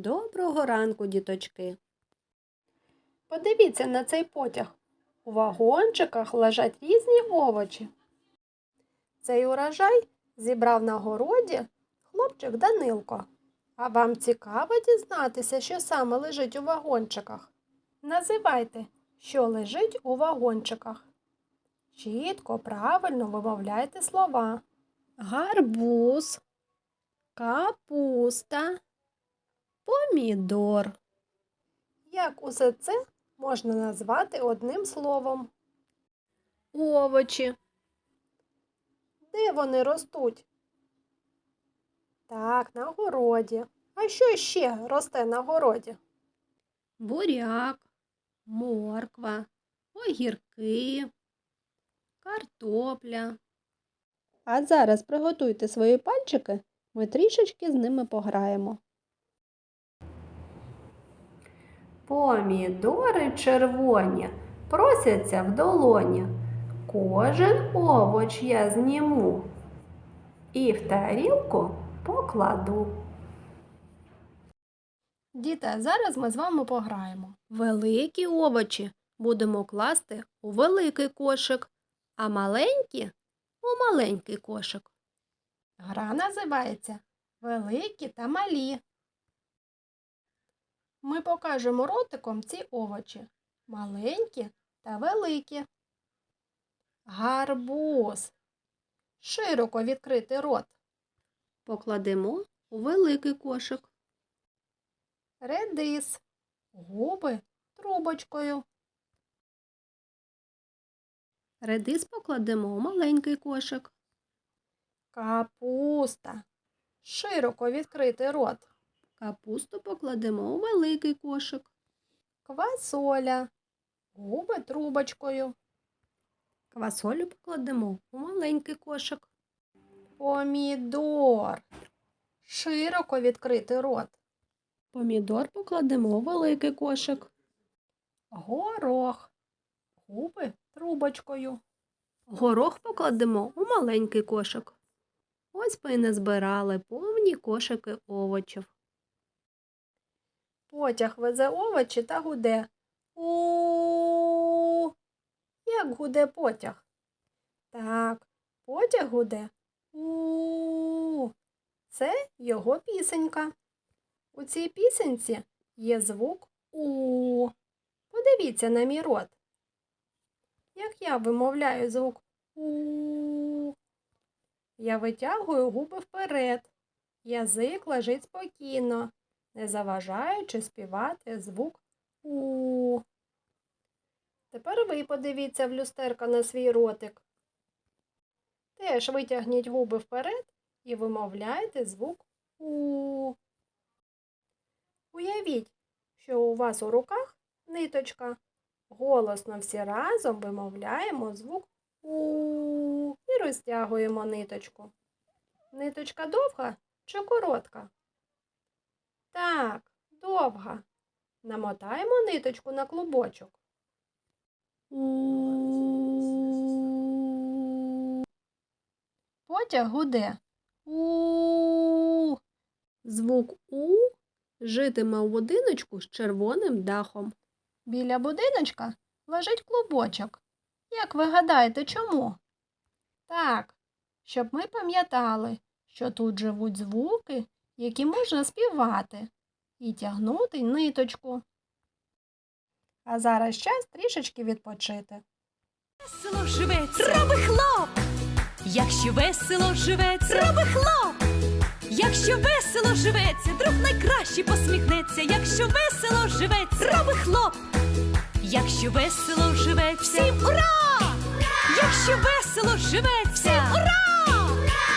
Доброго ранку, діточки. Подивіться на цей потяг. У вагончиках лежать різні овочі. Цей урожай зібрав на городі хлопчик Данилко. А вам цікаво дізнатися, що саме лежить у вагончиках? Називайте, що лежить у вагончиках. Чітко, правильно вимовляйте слова. Гарбуз, капуста, помідор. Як усе це можна назвати одним словом? Овочі. Де вони ростуть? Так, на городі. А що ще росте на городі? Буряк, морква, огірки, картопля. А зараз приготуйте свої пальчики, ми трішечки з ними пограємо. Помідори червоні просяться в долоні. Кожен овоч я зніму і в тарілку покладу. Діти, зараз ми з вами пограємо. Великі овочі будемо класти у великий кошик, а маленькі у маленький кошик. Гра називається Великі та малі. Ми покажемо ротиком ці овочі маленькі та великі. Гарбуз. Широко відкрити рот. Покладемо у великий кошик. Редис. Губи трубочкою. Редис покладемо у маленький кошик. Капуста. Широко відкрити рот. Капусту покладемо у великий кошик. Квасоля. Губи трубочкою. Квасолю покладемо у маленький кошик. Помідор. Широко відкрити рот. Помідор покладемо у великий кошик. Горох. Губи трубочкою. Горох покладемо у маленький кошик. Ось ми і назбирали повні кошики овочів. Потяг везе овочі та гуде. У. Як гуде потяг? Так, потяг гуде. У. Це його пісенька. У цій пісенці є звук У. Подивіться на мій рот. Як я вимовляю звук У. Я витягую губи вперед. Язик лежить спокійно, не заважаючи співати звук У. Тепер ви подивіться в люстерка на свій ротик. Теж витягніть губи вперед і вимовляйте звук У. Уявіть, що у вас у руках ниточка. Голосно всі разом вимовляємо звук У і розтягуємо ниточку. Ниточка довга чи коротка? Довга. Намотаємо ниточку на клубочок. Потяг гуде. У. Звук У житиме у будиночку з червоним дахом. Біля будиночка лежить клубочок. Як ви гадаєте, чому? Так, щоб ми пам'ятали, що тут живуть звуки, які можна співати, і тягнути ниточку. А зараз час трішечки відпочити. Весело живеться, роби хлоп. Якщо весело живеться, роби хлоп. Якщо весело живеться, друг найкраще посміхнеться. Якщо весело живеться, роби хлоп. Якщо весело живеться, всім ура! Якщо весело живеться, всім ура!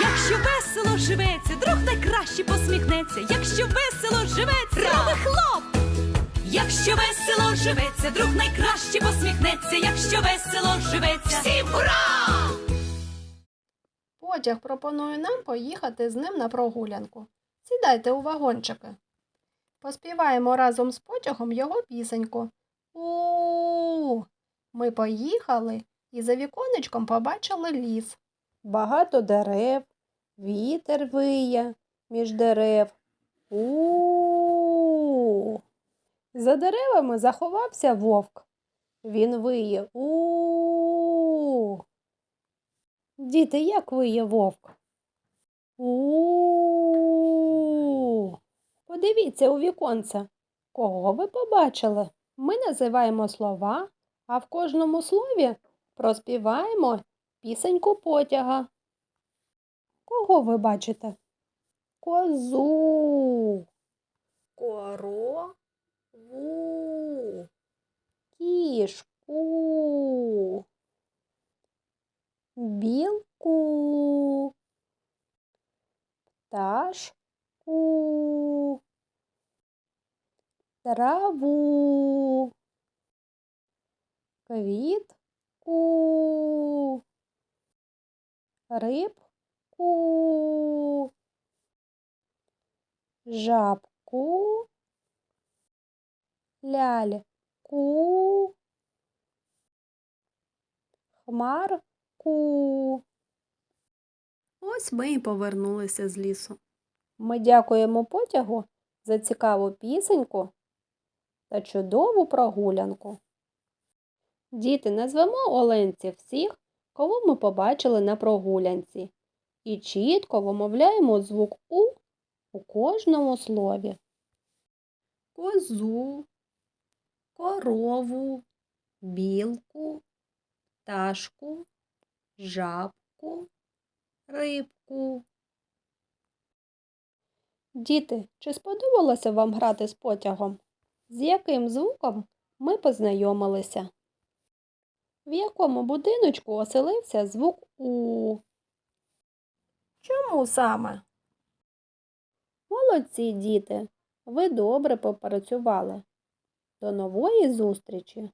Якщо весело живеться, друг найкраще посміхнеться. Якщо весело живеться, роби хлоп. Якщо весело живеться, друг найкраще посміхнеться, якщо весело живеться. Всім ура! Потяг пропонує нам поїхати з ним на прогулянку. Сідайте у вагончики. Поспіваємо разом з потягом його пісеньку. у Ми поїхали і за віконечком побачили ліс. Багато дерев, вітер виє між дерев. у За деревами заховався вовк. Він виє у Діти, як виє вовк? у Подивіться у віконце. Кого ви побачили? Ми називаємо слова, а в кожному слові проспіваємо пісеньку потяга. Кого ви бачите? Козу. Корову. Кішку білку, пташку, траву, квітку, рибку, жабку, ляльку, хмарку. Ось ми і повернулися з лісу. Ми дякуємо потягу за цікаву пісеньку та чудову прогулянку. Діти, назвемо оленців всіх, кого ми побачили на прогулянці, і чітко вимовляємо звук У у кожному слові. Козу, корову, білку, пташку, жабку, рибку. Діти, чи сподобалося вам грати з потягом? З яким звуком ми познайомилися? В якому будиночку оселився звук У? Чому саме? Молодці, діти, ви добре попрацювали. До нової зустрічі!